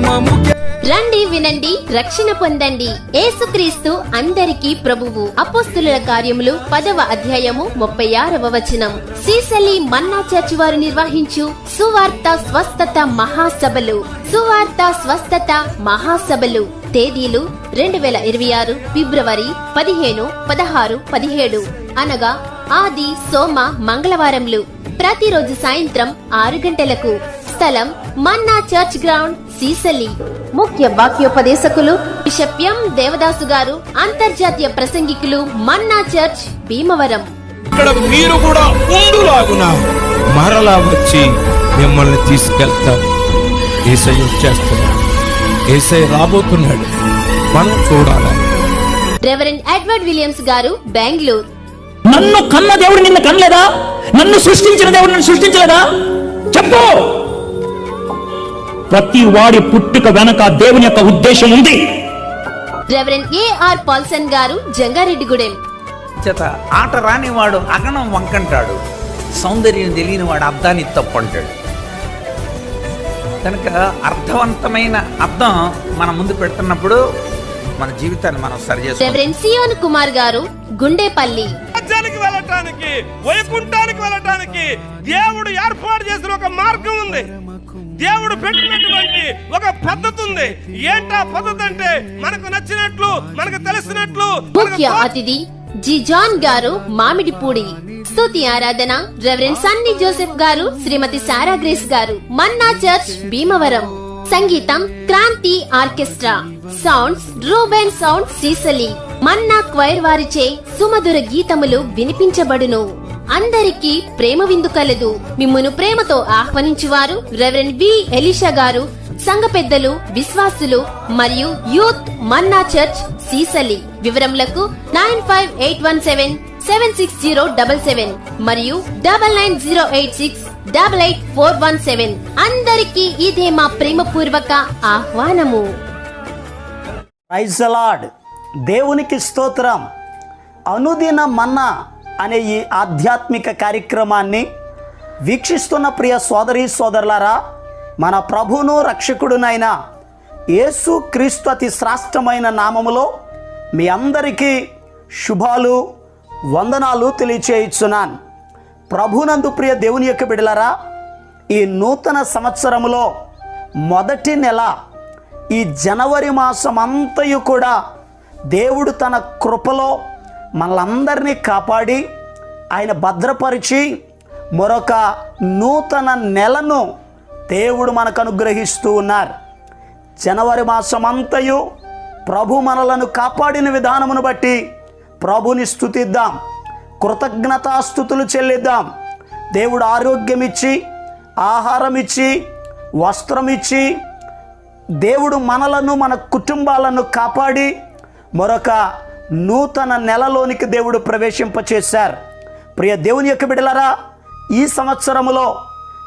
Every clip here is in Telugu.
నామముకే. రండి వినండి రక్షణ పొందండి. ఏసుక్రీస్తు అందరికీ ప్రభువు. అపోస్తుల కార్యములు పదవ అధ్యాయము ముప్పై ఆరవ వచనం. సీసలి మన్నా చర్చి వారు నిర్వహించు సువార్త స్వస్థత మహాసభలు. సువార్త స్వస్థత మహాసభలు. తేదీలు రెండు వేల ఇరవై ఆరు ఫిబ్రవరి పదిహేను పదహారు పదిహేడు. అనగా ఆది సోమ మంగళవారంలు ప్రతిరోజు సాయంత్రం ఆరు గంటలకు. స్థలం మన్నా చర్చ్ గ్రౌండ్ సీసలి. ముఖ్య వాక్యోపదేశకులు బిషప్ ఎం దేవదాసు గారు అంతర్జాతీయ ప్రసంగికులు మన్నా చర్చ్ భీమవరం. ఇక్కడ మీరు కూడా ఉండులాగున. మరలా వచ్చి మిమ్మల్ని తీసుకెళ్తాను ఏసై వచ్చేస్తున్నాడు. ఏసై రాబోతున్నాడు. మనం చూడాలి? రెవరెండ్ ఎడ్వర్డ్ విలియమ్స్ గారు బెంగళూరు. నన్ను కన్న దేవుడు నిన్ను కనలేదా? నన్ను సృష్టించిన దేవుడు నన్ను సృష్టించలేదా? చెప్పు. ప్రతి వాడి పుట్టుక వెనక దేవుని యొక్క ఉద్దేశం ఉంది. రెవరెండ్ ఏఆర్ పాల్సన్ గారు జంగారెడ్డిగూడెం చేత ఆట రానివాడు అగణం వంకంటాడు. సౌందర్యం తెలియని వాడు అర్థాన్ని తప్పంటాడు. కనుక అర్థవంతమైన అర్థం మన ముందు పెడుతున్నప్పుడు మన జీవితాన్ని మనం సరి కుమార్ గారు గుండేపల్లి. రాజ్యానికి వెళ్ళటానికి వైకుంఠానికి వెళ్ళటానికి దేవుడు ఏర్పాటు చేసిన ఒక మార్గం ఉంది. దేవుడు పెట్టినటువంటి ఒక పద్ధతి ఉంది. ఏంటా పద్ధతి అంటే మనకు నచ్చినట్లు మనకు తెలిసినట్లు ముఖ్య అతిథి జి జాన్ గారు మామిడిపూడి. స్తుతి ఆరాధన రెవరెండ్ సన్నీ జోసెఫ్ గారు శ్రీమతి సారా గ్రేస్ గారు మన్నా చర్చ్ భీమవరం. సంగీతం Kranti orchestra. Sounds Ruben sound Sisali Manna choir వారిచే సుమధుర గీతములు వినిపించబడును. అందరికీ ప్రేమ విందు కలదు. మిమ్మును ప్రేమతో ఆహ్వానించువారు రెవరెండ్ వి ఎలిషా గారు సంఘ పెద్దలు విశ్వాసులు మరియు youth manna church Seesali వివరములకు nine five eight one seven seven six zero double seven మరియు double nine zero eight six double eight four one seven అందరికీ ఇదే మా ప్రేమపూర్వక ఆహ్వానము. ప్రైజ్ దేవునికి స్తోత్రం. అనుదిన మన్నా అనే ఈ ఆధ్యాత్మిక కార్యక్రమాన్ని వీక్షిస్తున్న ప్రియ సోదరి సోదరులారా మన ప్రభువును రక్షకుడునైన యేసు క్రీస్తు అతి శ్రాష్టమైన నామములో మీ అందరికీ శుభాలు వందనాలు తెలియచేయుచున్నాను. ప్రభునందు ప్రియ దేవుని యొక్క బిడలరా ఈ నూతన సంవత్సరములో మొదటి నెల ఈ జనవరి మాసం అంతయు కూడా దేవుడు తన కృపలో మనలందరినీ కాపాడి ఆయన భద్రపరిచి మరొక నూతన నెలను దేవుడు మనకు అనుగ్రహిస్తూ ఉన్నారు. జనవరి మాసం అంతయు ప్రభు మనలను కాపాడిన విధానమును బట్టి ప్రభుని స్థుతిద్దాం కృతజ్ఞతాస్థుతులు చెల్లిద్దాం. దేవుడు ఆరోగ్యం ఇచ్చి ఆహారం ఇచ్చి వస్త్రం ఇచ్చి దేవుడు మనలను మన కుటుంబాలను కాపాడి మరొక నూతన నెలలోనికి దేవుడు ప్రవేశింపచేశారు. ప్రియ దేవుని యొక్క బిడలరా ఈ సంవత్సరములో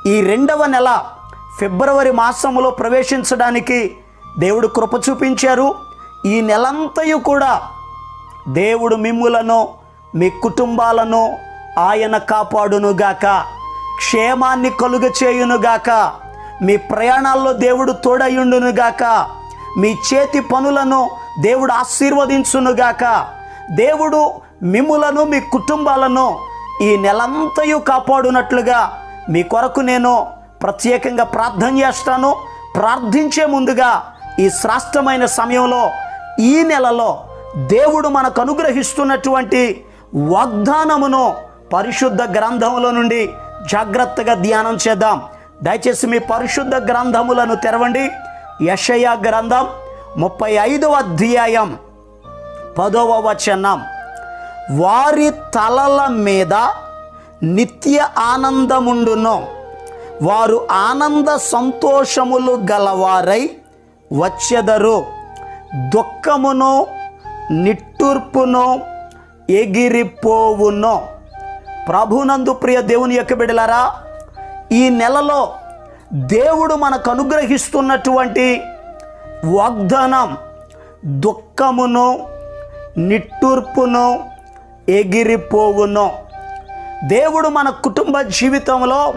ఈ రెండవ నెల ఫిబ్రవరి మాసములో ప్రవేశించడానికి దేవుడు కృప చూపించారు. ఈ నెలంతయు కూడా దేవుడు మిమ్ములను మీ కుటుంబాలను ఆయన కాపాడునుగాక క్షేమాన్ని కలుగ చేయునుగాక మీ ప్రయాణాల్లో దేవుడు తోడయుండునుగాక మీ చేతి పనులను దేవుడు ఆశీర్వదించునుగాక దేవుడు మిమ్ములను మీ కుటుంబాలను ఈ నెలంతయు కాపాడునట్లుగా మీ కొరకు నేను ప్రత్యేకంగా ప్రార్థన చేస్తాను. ప్రార్థించే ముందుగా ఈ శ్రాష్టమైన సమయంలో ఈ నెలలో దేవుడు మనకు అనుగ్రహిస్తున్నటువంటి వాగ్దానమును పరిశుద్ధ గ్రంథముల నుండి జాగ్రత్తగా ధ్యానం చేద్దాం. దయచేసి మీ పరిశుద్ధ గ్రంథములను తెరవండి. యషయ గ్రంథం ముప్పై ఐదవ అధ్యాయం పదవ వచనం. వారి తలల మీద నిత్య ఆనందముండును. వారు ఆనంద సంతోషములు గలవారై వచ్చెదరు. దుఃఖమును నిట్టూర్పును ఎగిరిపోవును. ప్రభునందు ప్రియ దేవుని యొక్క ఈ నెలలో దేవుడు మనకు అనుగ్రహిస్తున్నటువంటి వాగ్దానం దుఃఖమును నిట్టూర్పును ఎగిరిపోవును. దేవుడు మన కుటుంబ జీవితంలో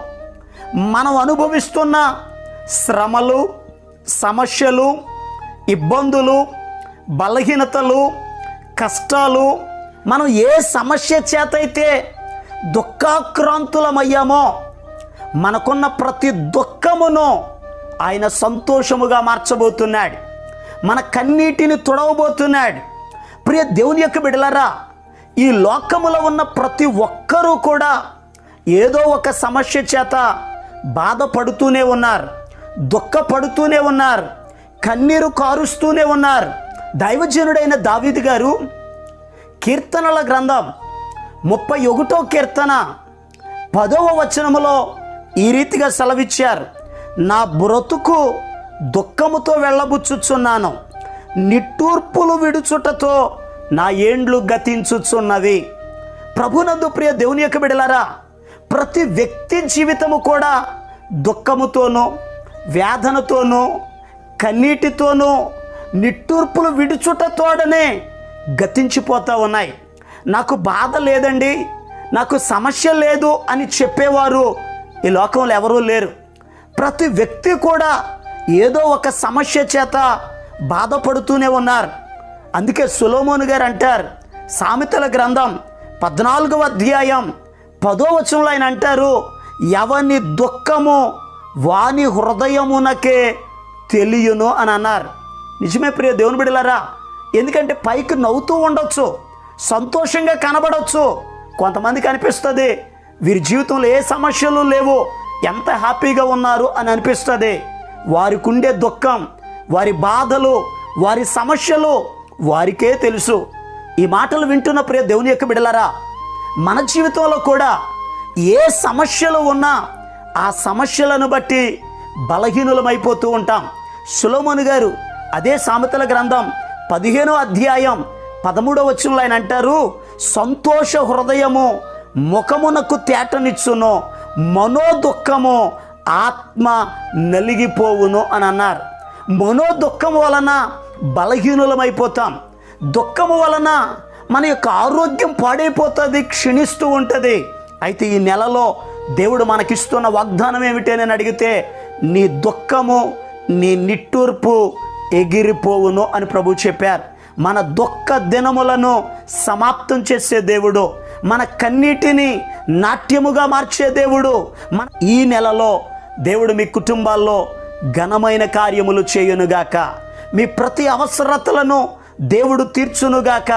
మనం అనుభవిస్తున్న శ్రమలు సమస్యలు ఇబ్బందులు బలహీనతలు కష్టాలు మనం ఏ సమస్య చేత అయితే దుఃఖాక్రాంతులమయ్యామో మనకున్న ప్రతి దుఃఖమును ఆయన సంతోషముగా మార్చబోతున్నాడు. మన కన్నీటిని తుడవబోతున్నాడు. ప్రియ దేవుని యొక్క బిడలరా ఈ లోకములో ఉన్న ప్రతి ఒక్కరూ కూడా ఏదో ఒక సమస్య చేత బాధపడుతూనే ఉన్నారు దుఃఖపడుతూనే ఉన్నారు కన్నీరు కారుస్తూనే ఉన్నారు. దైవజనుడైన దావిది గారు కీర్తనల గ్రంథం. ముప్పై ఒకటో కీర్తన. పదవ వచనములో ఈ రీతిగా సెలవిచ్చారు. నా బ్రతుకు దుఃఖముతో వెళ్ళబుచ్చుచున్నాను. నిట్టూర్పులు విడుచుటతో నా ఏండ్లు గతించుచున్నవి. ప్రభునందు ప్రియ దేవుని యొక్క బిడలారా ప్రతి వ్యక్తి జీవితము కూడా దుఃఖముతోనూ వేదనతోనూ కన్నీటితోనూ నిట్టూర్పులు విడుచుటతోడనే గతించిపోతూ ఉన్నాయి. నాకు బాధ లేదండి. నాకు సమస్య లేదు అని చెప్పేవారు ఈ లోకంలో ఎవరూ లేరు. ప్రతి వ్యక్తి కూడా ఏదో ఒక సమస్య చేత బాధపడుతూనే ఉన్నారు. అందుకే సులోమోను గారు అంటారు సామెతల గ్రంథం పద్నాలుగవ అధ్యాయం పదో వచనంలో ఆయన అంటారు ఎవని దుఃఖము వాని హృదయమునకే తెలియను అని అన్నారు. నిజమే ప్రియ దేవుని బిడలారా ఎందుకంటే పైకి నవ్వుతూ ఉండొచ్చు సంతోషంగా కనబడవచ్చు కొంతమందికి అనిపిస్తుంది వీరి జీవితంలో ఏ సమస్యలు లేవు ఎంత హ్యాపీగా ఉన్నారు అని అనిపిస్తుంది. వారికి ఉండే దుఃఖం వారి బాధలు వారి సమస్యలు వారికే తెలుసు. ఈ మాటలు వింటున్న ప్రియ దేవుని యొక్క బిడలరా మన జీవితంలో కూడా ఏ సమస్యలు ఉన్నా ఆ సమస్యలను బట్టి బలహీనులమైపోతూ ఉంటాం. సులోమోను గారు అదే సామెతల గ్రంథం పదిహేనో అధ్యాయం పదమూడవ వచనంలో ఆయన అంటారు సంతోష హృదయము ముఖమునకు తేటనిచ్చును మనోదుఖము ఆత్మ నలిగిపోవును అని అన్నారు. మనోదుఖం వలన బలహీనులమైపోతాం. దుఃఖము వలన మన యొక్క ఆరోగ్యం పాడైపోతుంది క్షీణిస్తూ ఉంటుంది. అయితే ఈ నెలలో దేవుడు మనకిస్తున్న వాగ్దానం ఏమిటి అని అడిగితే నీ దుఃఖము నీ నిట్టూర్పు ఎగిరిపోవును అని ప్రభు చెప్పారు. మన దుఃఖ దినములను సమాప్తం చేసే దేవుడు మన కన్నీటిని నాట్యముగా మార్చే దేవుడు మన ఈ నెలలో దేవుడు మీ కుటుంబాల్లో ఘనమైన కార్యములు చేయునుగాక మీ ప్రతి అవసరతలను దేవుడు తీర్చునుగాక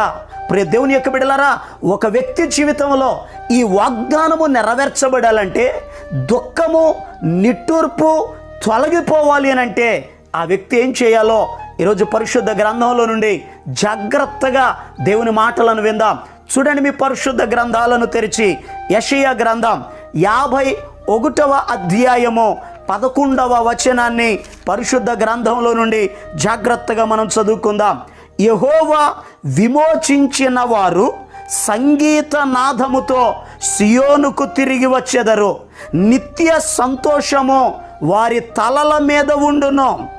ప్రియ దేవుని యొక్క బిడలరా ఒక వ్యక్తి జీవితంలో ఈ వాగ్దానము నెరవేర్చబడాలంటే దుఃఖము నిట్టూర్పు తొలగిపోవాలి అని అంటే ఆ వ్యక్తి ఏం చేయాలో ఈరోజు పరిశుద్ధ గ్రంథంలో నుండి జాగ్రత్తగా దేవుని మాటలను విందాం. చూడండి మీ పరిశుద్ధ గ్రంథాలను తెరిచి యషయ గ్రంథం యాభై ఒకటవ అధ్యాయము పదకొండవ వచనాన్ని పరిశుద్ధ గ్రంథంలో నుండి జాగ్రత్తగా మనం చదువుకుందాం. యహోవా విమోచించిన వారు సంగీత నాదముతో సియోనుకు తిరిగి వచ్చెదరు. నిత్య సంతోషము వారి తలల మీద ఉండును.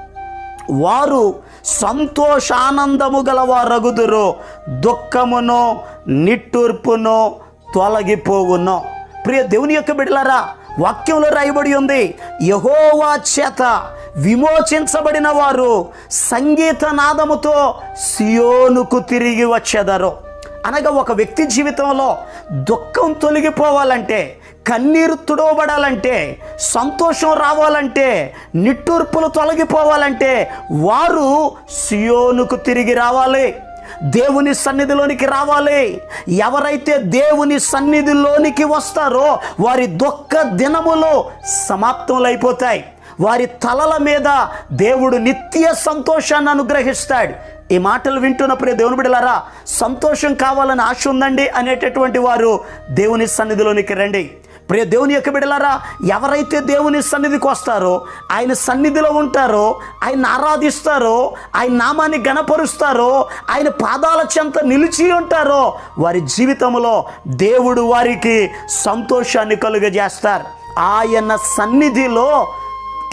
వారు సంతోషానందము గలవారగుదురు. దుఃఖమును నిట్టూర్పును తొలగిపోవును. ప్రియ దేవుని యొక్క బిడ్డలారా వాక్యంలో రాయబడి ఉంది యహోవా చేత విమోచించబడిన వారు సంగీత నాదముతో సియోనుకు తిరిగి వచ్చేదారు. అనగా ఒక వ్యక్తి జీవితంలో దుఃఖం తొలగిపోవాలంటే కన్నీరు తుడవబడాలంటే సంతోషం రావాలంటే నిట్టూర్పులు తొలగిపోవాలంటే వారు సియోనుకు తిరిగి రావాలి. దేవుని సన్నిధిలోనికి రావాలి. ఎవరైతే దేవుని సన్నిధిలోనికి వస్తారో వారి దుఃఖ దినములు సమాప్తములైపోతాయి. వారి తలల మీద దేవుడు నిత్య సంతోషాన్ని అనుగ్రహిస్తాడు. ఈ మాటలు వింటున్నప్పుడే దేవుని బిడలారా సంతోషం కావాలని ఆశ ఉందండి అనేటటువంటి వారు దేవుని సన్నిధిలోనికి రండి. ప్రియ దేవుని యొక్క బిడలారా ఎవరైతే దేవుని సన్నిధికి వస్తారో ఆయన సన్నిధిలో ఉంటారో ఆయన ఆరాధిస్తారో ఆయన నామాన్ని గణపరుస్తారో ఆయన పాదాల చెంత నిలిచి ఉంటారో వారి జీవితంలో దేవుడు వారికి సంతోషాన్ని కలుగజేస్తారు. ఆయన సన్నిధిలో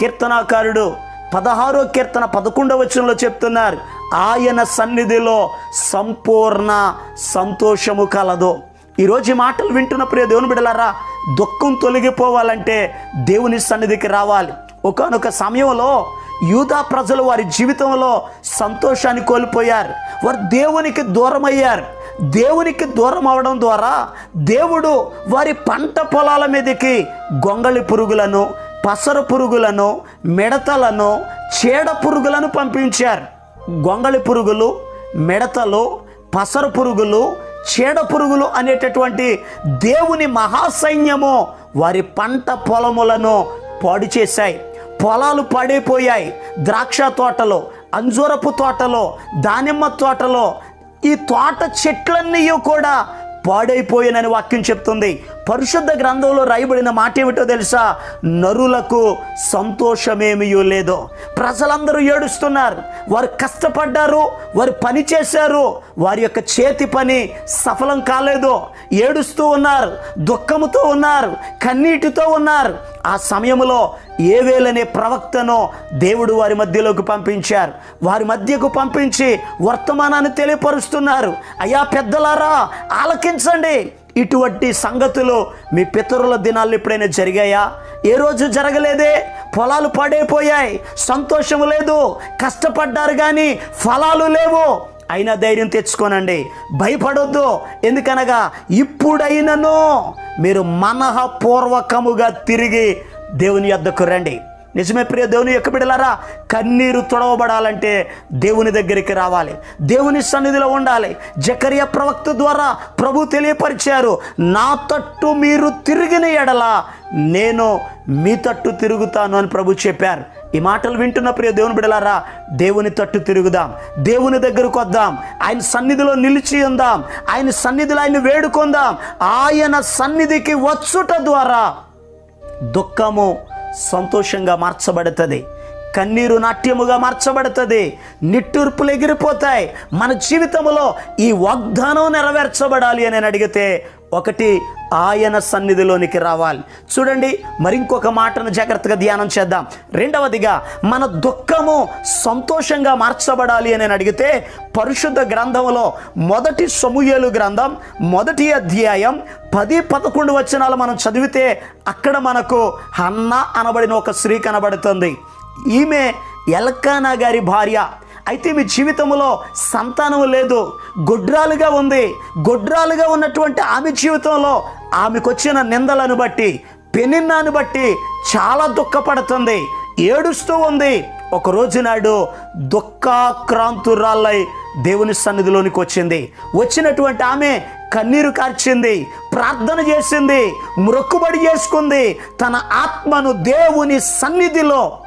కీర్తనాకారుడు పదహారో కీర్తన పదకొండవ వచనంలో చెప్తున్నారు ఆయన సన్నిధిలో సంపూర్ణ సంతోషము కలదు. ఈరోజు ఈ మాటలు వింటున్న ప్రియ దేవుని బిడలారా దుఃఖం తొలగిపోవాలంటే దేవుని సన్నిధికి రావాలి. ఒకనొక సమయంలో యూదా ప్రజలు వారి జీవితంలో సంతోషాన్ని కోల్పోయారు. వారు దేవునికి దూరం అయ్యారు దేవునికి దూరం అవడం ద్వారా దేవుడు వారి పంట పొలాల మీదకి గొంగళి పురుగులను పసరు పురుగులను మిడతలను చీడ పురుగులను పంపించారు. గొంగళి పురుగులు మిడతలు పసరు పురుగులు చీడ పురుగులు అనేటటువంటి దేవుని మహాసైన్యము వారి పంట పొలములను పాడు చేశాయి. పొలాలు పాడైపోయాయి. ద్రాక్ష తోటలో అంజూరపు తోటలో దానిమ్మ తోటలో ఈ తోట చెట్లన్నీ కూడా పాడైపోయినని వాక్యం చెప్తుంది. పరిశుద్ధ గ్రంథంలో రాయబడిన మాట ఏమిటో తెలుసా? నరులకు సంతోషమేమియో లేదో. ప్రజలందరూ ఏడుస్తున్నారు. వారు కష్టపడ్డారు వారు పని చేశారు వారి యొక్క చేతి పని సఫలం కాలేదు. ఏడుస్తూ ఉన్నారు దుఃఖముతో ఉన్నారు కన్నీటితో ఉన్నారు. ఆ సమయంలో ఏవేలనే ప్రవక్తను దేవుడు వారి మధ్యలోకి పంపించారు. వారి మధ్యకు పంపించి వర్తమానాన్ని తెలియపరుస్తున్నారు. అయ్యా పెద్దలారా ఆలకించండి. ఇటువంటి సంగతులు మీ పితరుల దినాలు ఎప్పుడైనా జరిగాయా? ఏ రోజు జరగలేదే? పొలాలు పడైపోయాయి. సంతోషం లేదు. కష్టపడ్డారు కానీ ఫలాలు లేవు. అయినా ధైర్యం తెచ్చుకోనండి. భయపడొద్దు. ఎందుకనగా ఇప్పుడైనను మీరు మనఃపూర్వకముగా తిరిగి దేవుని యొద్దకు రండి. నిజమే ప్రియ దేవుని యొక్క బిడలారా కన్నీరు తొడవబడాలంటే దేవుని దగ్గరికి రావాలి. దేవుని సన్నిధిలో ఉండాలి. జకర్య ప్రవక్త ద్వారా ప్రభు తెలియపరిచారు నా తట్టు మీరు తిరిగిన ఎడల నేను మీ తట్టు తిరుగుతాను అని ప్రభు చెప్పారు. ఈ మాటలు వింటున్న ప్రియ దేవుని బిడలారా దేవుని తట్టు తిరుగుదాం. దేవుని దగ్గరకు వద్దాం. ఆయన సన్నిధిలో నిలిచి ఉందాం. ఆయన సన్నిధిలో ఆయన వేడుకొందాం. ఆయన సన్నిధికి వచ్చుట ద్వారా దుఃఖము సంతోషంగా మార్చబడుతుంది. కన్నీరు నాట్యముగా మార్చబడుతుంది. నిట్టూర్పులు ఎగిరిపోతాయి. మన జీవితంలో ఈ వాగ్దానం నెరవేర్చబడాలి అని అడిగితే ఒకటి ఆయన సన్నిధిలోనికి రావాలి. చూడండి మరింకొక మాటను జాగ్రత్తగా ధ్యానం చేద్దాం. రెండవదిగా మన దుఃఖము సంతోషంగా మార్చబడాలి అని అడిగితే పరిశుద్ధ గ్రంథంలో మొదటి సమూహేలు గ్రంథం మొదటి అధ్యాయం పది పదకొండు వచనాలు మనం చదివితే అక్కడ మనకు హన్న అనబడిన ఒక స్త్రీ కనబడుతుంది. ఈమె ఎల్కానా గారి భార్య. అయితే మీ జీవితంలో సంతానం లేదు. గొడ్రాలుగా ఉంది. గొడ్రాలుగా ఉన్నటువంటి ఆమె జీవితంలో ఆమెకు వచ్చిన నిందలను బట్టి పెనిన్నాను బట్టి చాలా దుఃఖపడుతుంది. ఏడుస్తూ ఉంది. ఒక రోజు నాడు దుఃఖాక్రాంతురాళ్ళై దేవుని సన్నిధిలోనికి వచ్చింది. వచ్చినటువంటి ఆమె కన్నీరు కార్చింది ప్రార్థన చేసింది మృక్కుబడి చేసుకుంది తన ఆత్మను దేవుని సన్నిధిలో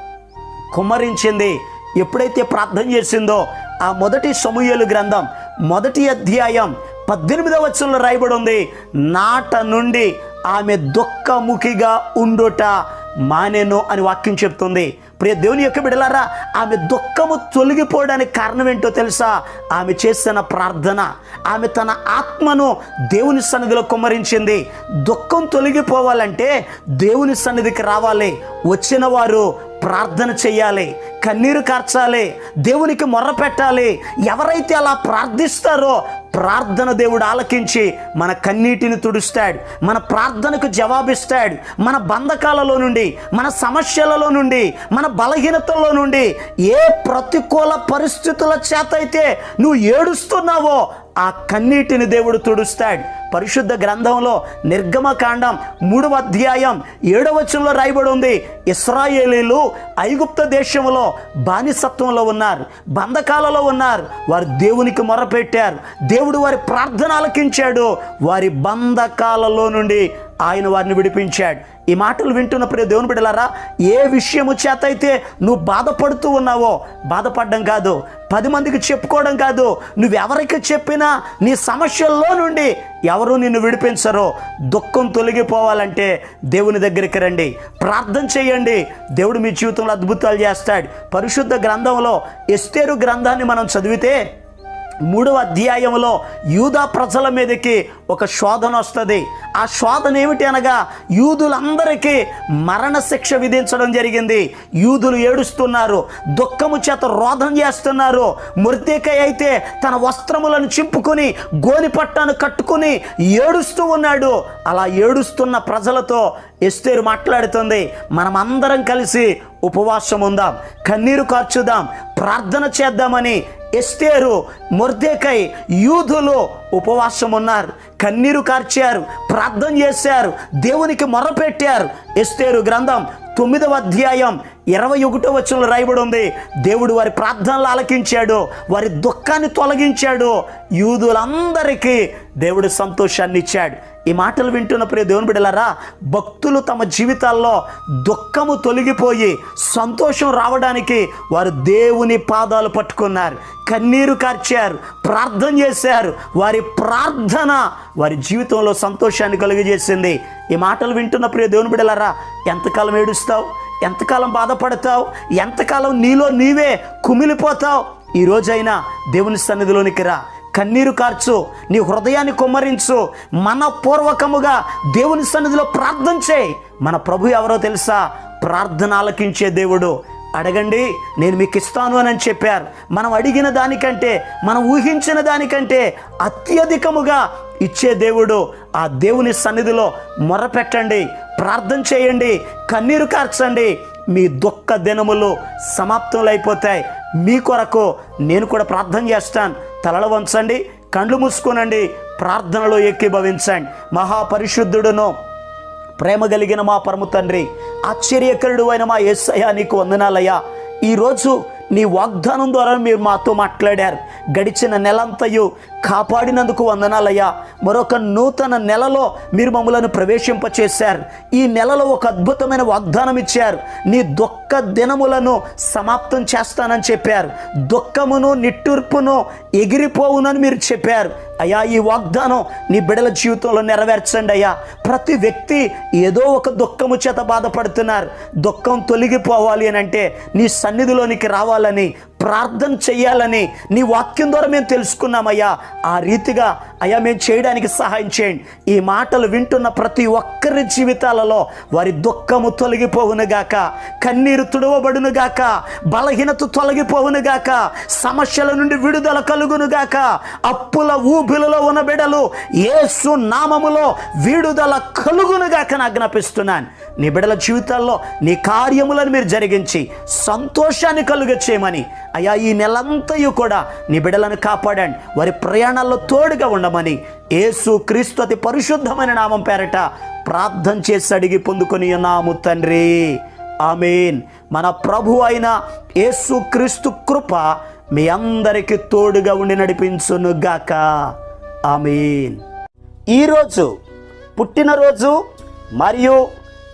కుమ్మరించింది. ఎప్పుడైతే ప్రార్థన చేసిందో ఆ మొదటి సమూహలు గ్రంథం మొదటి అధ్యాయం పద్దెనిమిదవ వచనంలో రాయబడి ఉంది నాట నుండి ఆమె దుఃఖముఖిగా ఉండుట మానేను అని వాక్యం చెప్తుంది. ప్రియ దేవుని యొక్క బిడలారా ఆమె దుఃఖము తొలగిపోవడానికి కారణం ఏంటో తెలుసా? ఆమె చేసిన ప్రార్థన ఆమె తన ఆత్మను దేవుని సన్నిధిలో కుమ్మరించింది. దుఃఖం తొలగిపోవాలంటే దేవుని సన్నిధికి రావాలి. వచ్చిన వారు ప్రార్థన చేయాలి. కన్నీరు కార్చాలి దేవునికి మొర్ర పెట్టాలి. ఎవరైతే అలా ప్రార్థిస్తారో ప్రార్థన దేవుడు ఆలకించి మన కన్నీటిని తుడుస్తాడు మన ప్రార్థనకు జవాబిస్తాడు. మన బంధకాలలో నుండి మన సమస్యలలో నుండి మన బలహీనతల్లో నుండి ఏ ప్రతికూల పరిస్థితుల చేత అయితే నువ్వు ఏడుస్తున్నావో ఆ కన్నీటిని దేవుడు తుడుస్తాడు. పరిశుద్ధ గ్రంథంలో నిర్గమకాండం మూడవ అధ్యాయం ఏడవ వచనంలో రాయబడి ఉంది. ఇస్రాయేలీలు ఐగుప్త దేశంలో బానిసత్వంలో ఉన్నారు బంధకాలలో ఉన్నారు. వారు దేవునికి మొరపెట్టారు. దేవుడు వారి ప్రార్థన ఆలకించాడు వారి బంధకాలలో నుండి ఆయన వారిని విడిపించాడు. ఈ మాటలు వింటున్న ప్రియ దేవుని బిడలారా ఏ విషయము చేత అయితే నువ్వు బాధపడుతూ ఉన్నావో బాధపడడం కాదు పది మందికి చెప్పుకోవడం కాదు నువ్వెవరికి చెప్పినా నీ సమస్యల్లో నుండి ఎవరు నిన్ను విడిపించరో దుఃఖం తొలగిపోవాలంటే దేవుని దగ్గరికి రండి. ప్రార్థన చేయండి. దేవుడు మీ జీవితంలో అద్భుతాలు చేస్తాడు. పరిశుద్ధ గ్రంథంలో ఎస్తేరు గ్రంథాన్ని మనం చదివితే మూడవ అధ్యాయంలో యూదా ప్రజల మీదకి ఒక శోధన వస్తుంది. ఆ శోధన ఏమిటి అనగా యూదులందరికీ మరణ శిక్ష విధించడం జరిగింది. యూదులు ఏడుస్తున్నారు దుఃఖము చేత రోధం చేస్తున్నారు. ముర్దేకై అయితే తన వస్త్రములను చింపుకొని గోనిపట్టాను కట్టుకుని ఏడుస్తూ ఉన్నాడు. అలా ఏడుస్తున్న ప్రజలతో ఎస్తేరు మాట్లాడుతుంది. మనం అందరం కలిసి ఉపవాసం ఉందాం కన్నీరు కార్చుదాం ప్రార్థన చేద్దామని ఎస్తేరు మొర్దేకై యూదులు ఉపవాసం ఉన్నారు కన్నీరు కార్చారు ప్రార్థన చేశారు దేవునికి మొరపెట్టారు. ఎస్తేరు గ్రంథం తొమ్మిదవ అధ్యాయం ఇరవై ఒకటో వచనంలో రాయబడి ఉంది దేవుడు వారి ప్రార్థనలు ఆలకించాడు వారి దుఃఖాన్ని తొలగించాడు. యూదులందరికీ దేవుడు సంతోషాన్ని ఇచ్చాడు. ఈ మాటలు వింటున్న ప్రియ దేవుని బిడలారా భక్తులు తమ జీవితాల్లో దుఃఖము తొలగిపోయి సంతోషం రావడానికి వారు దేవుని పాదాలు పట్టుకున్నారు. కన్నీరు కార్చారు ప్రార్థన చేశారు. వారి ప్రార్థన వారి జీవితంలో సంతోషాన్ని కలుగజేసింది. ఈ మాటలు వింటున్న ప్రియ దేవుని బిడలారా ఎంతకాలం ఏడుస్తావు? ఎంతకాలం బాధపడతావు? ఎంతకాలం నీలో నీవే కుమిలిపోతావు? ఈ రోజైనా దేవుని సన్నిధిలోనికి రా. కన్నీరు కార్చు నీ హృదయాన్ని కుమ్మరించు మనపూర్వకముగా దేవుని సన్నిధిలో ప్రార్థన చేయి. మన ప్రభు ఎవరో తెలుసా? ప్రార్థన ఆలకించే దేవుడు. అడగండి నేను మీకు ఇస్తాను అని చెప్పారు. మనం అడిగిన దానికంటే మనం ఊహించిన దానికంటే అత్యధికముగా ఇచ్చే దేవుడు ఆ దేవుని సన్నిధిలో మొరపెట్టండి ప్రార్థన చేయండి కన్నీరు కార్చండి. మీ దుఃఖ దినములు సమాప్తములైపోతాయి. మీ కొరకు నేను కూడా ప్రార్థన చేస్తాను. తలలు వంచండి కండ్లు మూసుకోనండి ప్రార్థనలో ఏకీభవించండి. మహాపరిశుద్ధుడును ప్రేమ కలిగిన మా పరమ తండ్రి ఆశ్చర్యకరుడు అయిన మా ఎస్సయ్యా నీకు వందనాలయ్యా. ఈరోజు నీ వాగ్దానం ద్వారా మీరు మాతో మాట్లాడారు. గడిచిన నెలంతయు కాపాడినందుకు వందనాలయ్యా. మరొక నూతన నెలలో మీరు మమ్మలను ప్రవేశింపచేశారు. ఈ నెలలో ఒక అద్భుతమైన వాగ్దానం ఇచ్చారు. నీ దుఃఖ దినములను సమాప్తం చేస్తానని చెప్పారు. దుఃఖమును నిట్టూర్పును ఎగిరిపోవునని మీరు చెప్పారు. అయ్యా ఈ వాగ్దానం నీ బిడల జీవితంలో నెరవేర్చండి అయ్యా. ప్రతి వ్యక్తి ఏదో ఒక దుఃఖము చేత బాధపడుతున్నారు. దుఃఖం తొలగిపోవాలి అని అంటే నీ సన్నిధిలోనికి రావాలని ప్రార్థన చెయ్యాలని నీ వాక్యం ద్వారా మేము తెలుసుకున్నామయ్యా. ఆ రీతిగా అయ్యా మేము చేయడానికి సహాయం చేయండి. ఈ మాటలు వింటున్న ప్రతి ఒక్కరి జీవితాలలో వారి దుఃఖము తొలగిపోవునుగాక కన్నీరు తుడవబడునుగాక బలహీనత తొలగిపోవునుగాక సమస్యల నుండి విడుదల కలుగునుగాక అప్పుల ఊబిలలో ఉన్న బిడలు ఏసు నామములో విడుదల కలుగునుగాక అని ఆజ్ఞాపిస్తున్నాను. నీ బిడల జీవితాల్లో నీ కార్యములను మీరు జరిగించి సంతోషాన్ని కలుగ చేయమని. అయ్యా ఈ నెలంతయు కూడా నీ బిడలను కాపాడండి. వారి ప్రయాణాల్లో తోడుగా ఉండమని. ఏసు క్రీస్తు అతి పరిశుద్ధమైన నామం పేరట ప్రార్థన చేసి అడిగి పొందుకొని నాము తండ్రి. ఆమెన్. మన ప్రభు అయిన యేసు క్రీస్తు కృప మీ అందరికీ తోడుగా ఉండి నడిపించునుగాక ఆమెన్. ఈరోజు పుట్టినరోజు మరియు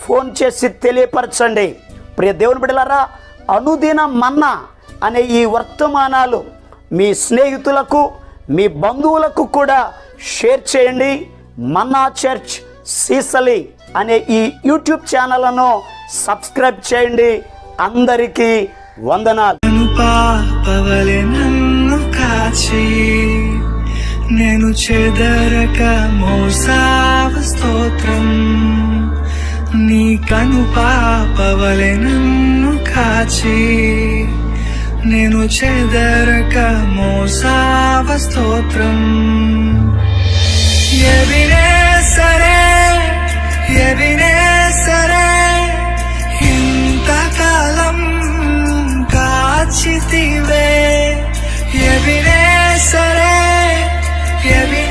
ఫోన్ చేసి తెలియపరచండి. ప్రియ దేవుని బిడ్డలారా అనుదిన మన్నా అనే ఈ వర్తమానాలు మీ స్నేహితులకు మీ బంధువులకు కూడా షేర్ చేయండి. మన్నా చర్చ్ సీసలి అనే ఈ యూట్యూబ్ ఛానల్ను సబ్స్క్రైబ్ చేయండి. అందరికీ వందనాలు. కాచి నేను చెదరక మోసావ స్తోత్రం. నీ కను పాపవలె నన్ను కాచి నేను చెదరక మోసావ స్తోత్రం. ఎవినే సరే ఎవినే సరే ఇంతకాలం కాచితివే. ఎవినే సరే ఎవినే